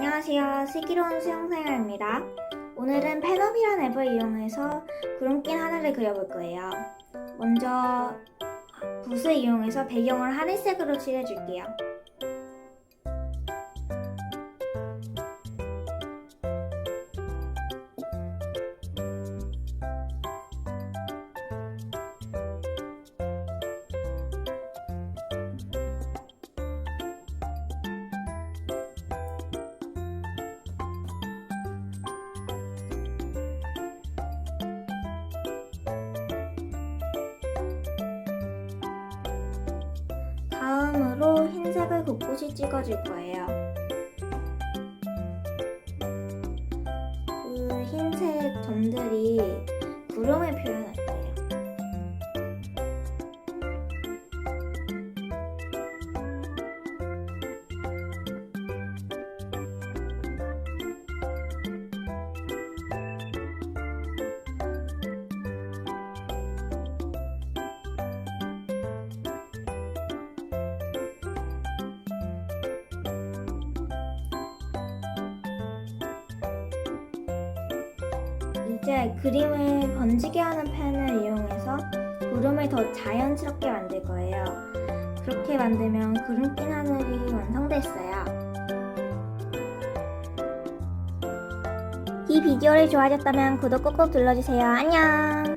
안녕하세요. 슬기로운 수영생활입니다. 오늘은 펜업이란 앱을 이용해서 구름 낀 하늘을 그려볼 거예요. 먼저 붓을 이용해서 배경을 하늘색으로 칠해줄게요. 다음으로 흰색을 곳곳이 찍어줄 거예요. 그 흰색 점들이 구름을 표현할 거예요. 이제 그림을 번지게 하는 펜을 이용해서 구름을 더 자연스럽게 만들 거예요. 그렇게 만들면 구름 낀 하늘이 완성됐어요. 이 비디오를 좋아하셨다면 구독 꼭꼭 눌러주세요. 안녕!